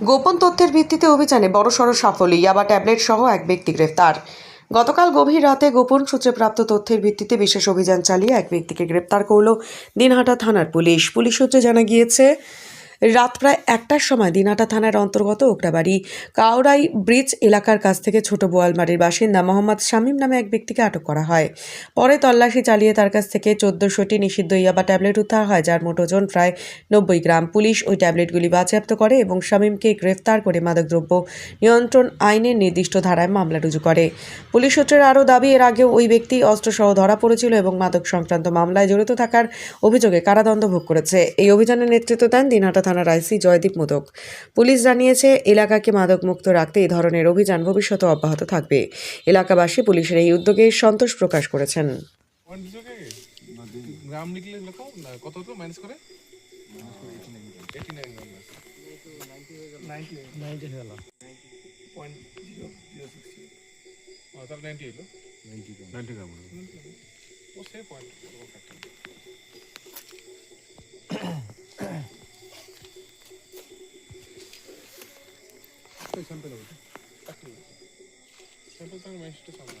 গোপন তথ্যের ভিত্তিতে অভিযানে বড়সড় সাফল্য ইয়াবা ট্যাবলেট সহ এক ব্যক্তি গ্রেফতার। গতকাল গভীর রাতে গোপন সূত্রে প্রাপ্ত তথ্যের ভিত্তিতে বিশেষ অভিযান চালিয়ে এক ব্যক্তিকে গ্রেপ্তার করল দিনহাটা থানার পুলিশ। পুলিশ সূত্রে জানা গিয়েছে রাত প্রায় একটার সময় দিনাটা থানার অন্তর্গত ওকরাবাড়ি কাউরাই ব্রিজ এলাকার কাছ থেকে ছোট বোয়ালমারির বাসিন্দা মোহাম্মদ শামীম নামে এক ব্যক্তিকে আটক করা হয়। পরে তল্লাশি চালিয়ে তার কাছ থেকে চোদ্দশোটি নিষিদ্ধ ইয়াবা ট্যাবলেট উদ্ধার হয়, যার মোট ওজন প্রায় নব্বই গ্রাম। পুলিশ ওই ট্যাবলেটগুলি বাজেয়াপ্ত করে এবং শামীমকে গ্রেফতার করে মাদকদ্রব্য নিয়ন্ত্রণ আইনের নির্দিষ্ট ধারায় মামলা রুজু করে। পুলিশ সূত্রের আরও দাবি, এর আগে ওই ব্যক্তি অস্ত্রসহ ধরা পড়েছিল এবং মাদক সংক্রান্ত মামলায় জড়িত থাকার অভিযোগে কারাদণ্ড ভোগ করেছে। এই অভিযানের নেতৃত্ব দেন দিনহাটা থানার আইসি জয়দীপ মোদক পুলিশ জানিয়েছে এলাকাকে মাদক মুক্ত রাখতে এই ধরনের অভিযান ভবিষ্যতে অব্যাহত থাকবে এলাকাবাসী পুলিশের এই উদ্যোগে সন্তোষ প্রকাশ করেছেন পয়েন্ট দিছো কে গ্রাম লিখলে লেখো কত হতো মাইনাস করে এইটি নাইন নাইনটি স্যাম্পল হবে স্যাম্পল তাহলে ম্যাজিস্ট্রেট সামনে